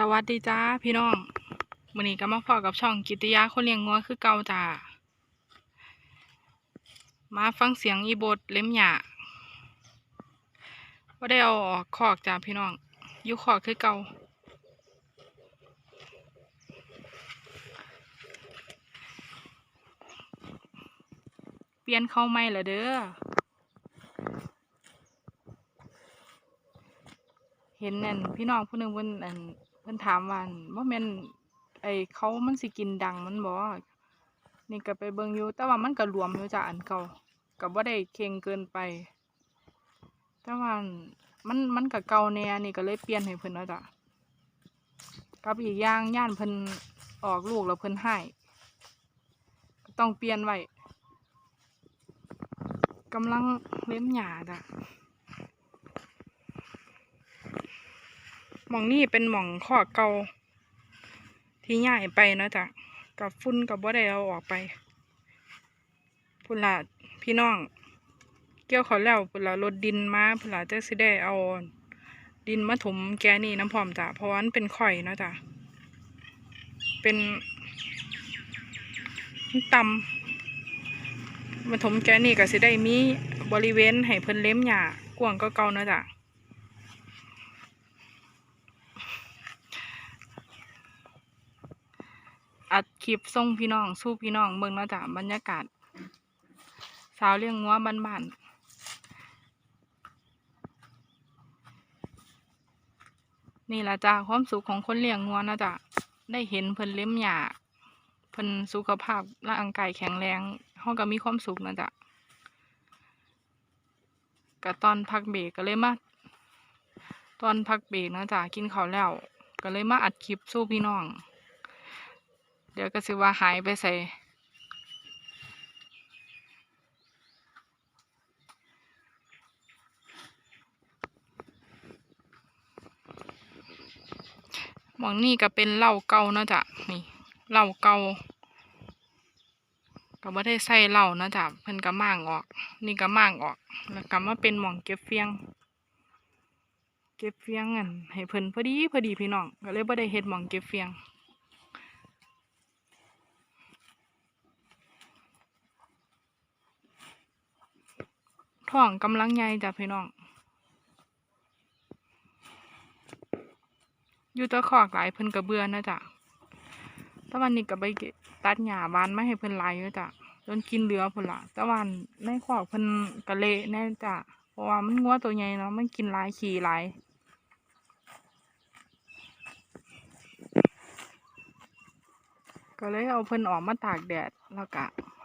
สวัสดีจ้าพี่น้องวันนี้ก็มาพอกับช่องกิติยาคนเลี้ยงงัวคือเก่าจ้ามาฟังเสียงอีโบดเล็มหยาว่าได้เอาออกคอกจ้าพี่น้องอยู่คอกคือเก่าเปลี่ยนเข้าไม่ละเด้อเห็นนั่นพี่น้องผู้หนึงเพิ่นอัน พิ่นถามว่าอั่นว่าแม่นไอเขามันสิกินดังมันบ่นี่ก็ไปเบิ่งอยู่แต่ว่ามันก็รวมอยู่จ้ะอันเก่าก็บ่ได้เค็งเกินไป แต่ว่ามันมันมันก็เก่าแน่นี่ก็เลยเปลี่ยนให้เพิ่นแล้วจ้ะกับอีกอย่างย่านเพิ่นออกลูกแล้วเพิ่นให้ต้องเปลี่ยนไว้กำลังเล็มหญ้าจ้ะ หม่องนี่เป็นหม่องข้อเก่าที่ย้ายไปเนาะจ๊ะกับฝุ่นกับบ่ได้เอาออกไปพุ่นละพี่น้อง เกี่ยวเขาแล้วพุ่นละรถดินมาพุ่นละจะสิได้เอา ดินมาถมแกนี่น้ำพร้อมจ้ะเพราะว่ามันเป็นข่อยเนาะจ้ะเป็นมันต่ำมาถมแกนี่ก็สิได้มีบริเวณให้เพิ่นเล้มหญ้ากว้างก็เก่าเนาะจ้ะ อัดคลิปส่งพี่น้อง สู้พี่น้องเบิ่งเนาะจ้ะบรรยากาศ สาวเลี้ยงงัวบ้านๆนี่ละจ้ะความสุขของคนเลี้ยงงัวนะจ้ะได้เห็นเพิ่นเลี้ยมหญ้าเพิ่นสุขภาพร่างกายแข็งแรงเฮาก็มีความสุขนะจ้ะก็ตอนพักเบรกก็เลยมาตอนพักเบรกนะจ้ะกินข้าวแล้ว ก็เลยมาอัดคลิปสู้พี่น้อง ดี๋ยวก็สิว่าหายไปใส่หมองนี่ก็เป็นเหล้าเก่านะจ้ะนี่เหล้าเก่าก็บ่ได้ใส่เหล้านะจ้ะเพิ่นก็ม่างออก นี่ก็ม่างออก แล้วก็มาเป็นหม่องเก็บเฟียง เก็บเฟียงอันให้เพิ่นพอดีพอดีพี่น้องก็เลยบ่ได้เฮ็ดหม่องเก็บเฟียง ท้องกำลังใหญ่จ้ะพี่น้อง อยู่ตะคอกหลายเพิ่นกระเบือนนะจ้ะตะวันนี้ก็ไปตัดหญ้าบานไมาให้เพิ่นหลายอยู่จ้ะจนกินเหลือพุ่นละตะวันในคอกเพิ่นกระเละแน่จ้ะเพราะว่ามันงัวตัวใหญ่เนาะมันกินหลายขี่หลายก็เลยเอาเพิ่นออกมาตากแดดแล้วก็ต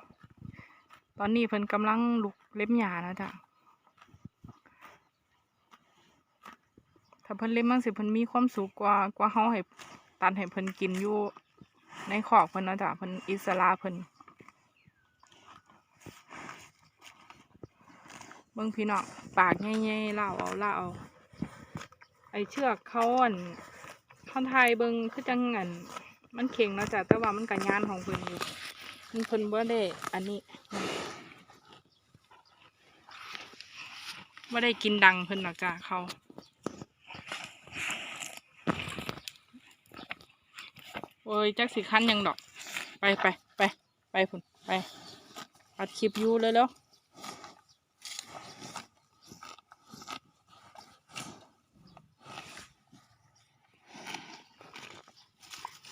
อนนี้เพิ่นกำลังลุกเล็บหญ้านะจ๊ะถ้าเพิ่นเล็บมันสิเพิ่นมีความสุขกว่ากว่าเฮาให้ตันให้เพิ่นกินอยู่ในคอกเพิ่นนะจ๊ะเพิ่นอิสระเพิ่นเบิ่งพี่น้องปากใหญ่ๆเล่าเอาเล่าเอาไอเชือกเขาอันเขาไทยเบิ่งคือจังอันมันเข่งนะจ๊ะแต่ว่ามันก็ยานของเพิ่นอยู่มันเพิ่นบ่ได้อันนี้ บ่ได้กินดังเพิ่นหรอกจ้ะเขาโอ้ยจักสิคันยังดอก ไปไปไปไปพุ่นไปอัดคลิปอยู่เลยแล้ว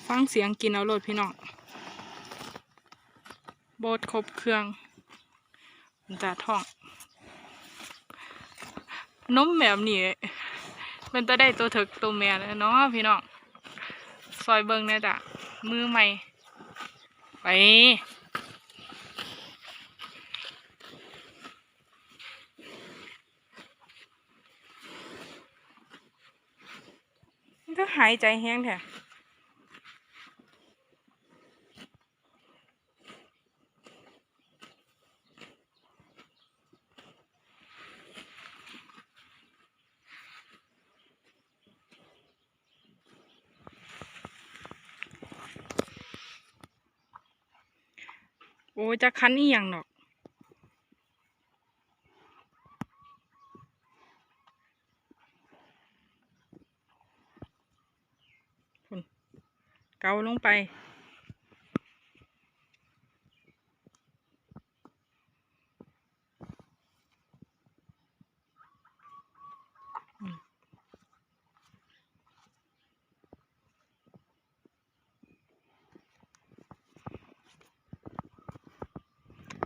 ฟังเสียงกินเอาโลดพี่น้องโบดครบเครื่องจะท้อง นมแบบนี้มันจะได้ตัวถึกตัวแม่เลยเนาะพี่น้องซอยเบิงเนี่ยจ้ะมือใหม่ไปก็หายใจแห้งแท้โอ้จะคันอีอยังดอกเกาลงไป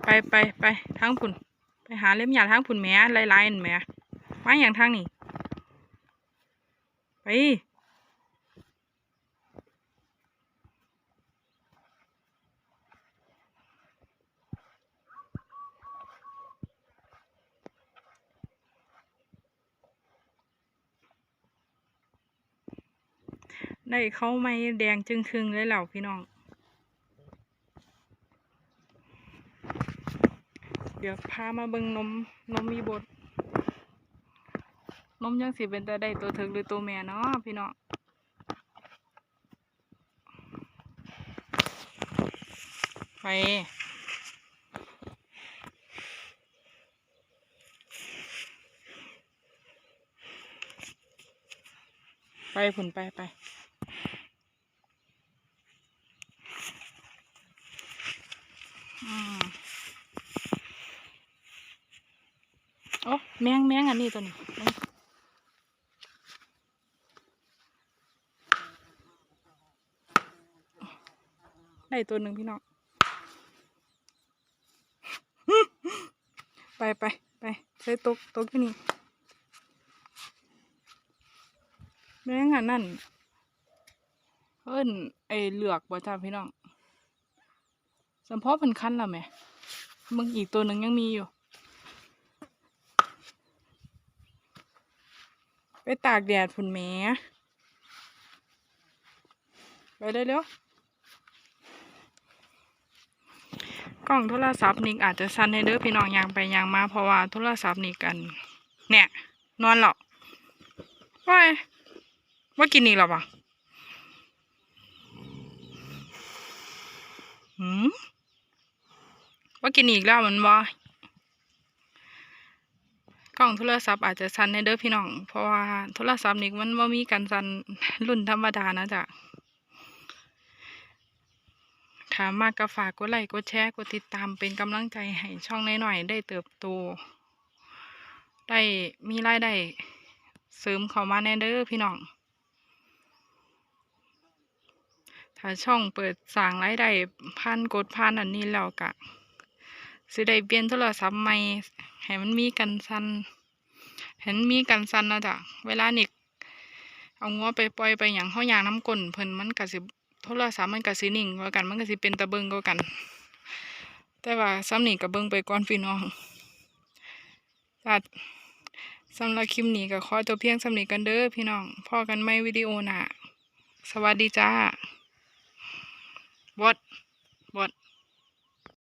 ไปไปไปทางพุ่นไปหาเล่มยาทางพุ่นแหม่ลายๆนั่แหม่มาอย่างทางนี้ไปได้เข้าไม่แดงจึงครึ่งเลยเหล่าพี่น้อง เดี๋ยวพามาเบิ่งนมนมมีบดนมยังสิเป็นแต่ได้ตัวถึกหรือตัวแม่เนาะพี่น้องไปไปผุนไปไป อืมโอ้ แมงแมงอันนี้ตัวนี้ได้ตัวหนึ่งพี่น้อง ไปไปไปใส่ตกตกที่นี่แมงอันนั่นเอิ้นไอเหลือกบ่จ้าพี่น้องสมพอเป็นคันแล้วไหมมึงอีกตัวหนึ่งยังมีอยู่ ไปตากแดดพุ่นแหมไปได้เร็วกล้องโทรศัพท์นี่อาจจะสั่นในเด้อพี่น้องยางไปยางมา เพราะว่าโทรศัพท์นี่กัน เนี่ย นอนหรอกว้ายว่ากินอีกหรอปะหืมว่ากินอีกแล้วมันบ่ กล้องโทรศัพท์อาจจะสั่นในเด้อพี่น้อง เพราะว่าโทรศัพท์นี่มันบ่มีการสั่นรุ่นธรรมดานะจ๊ะถามมากก็ฝากกดไลค์กดแชร์กดติดตามเป็นกำลังใจให้ช่องน้อยๆได้เติบโต ได้มีรายได้เสริมเข้ามาแน่เด้อพี่น้อง ถ้าช่องเปิดสร้างรายได้พันกดพันอันนี้แล้วกะ สิได้เปลี่ยนโทรศัพท์ใหม่ให้มันมีกันสันเห็นมีกันสันนะจ๊ะเวลานี่เอางัวไปปล่อยไปอย่างห้อยางน้ำก้นเพิ่นมันก็สิโทรศัพท์มันก็สินิ่งกว่ากัน มันก็สิเป็นตะเบิงกว่ากัน แต่ว่าซ้ำนี่ก็เบิงไปก่อนพี่น้องจ้ะสำหรับคลิปนี้ก็ขอจบเพียงสำนีกันเด้อพี่น้องพอกันไม่วิดีโอหน้าสวัสดีจ้าบดบด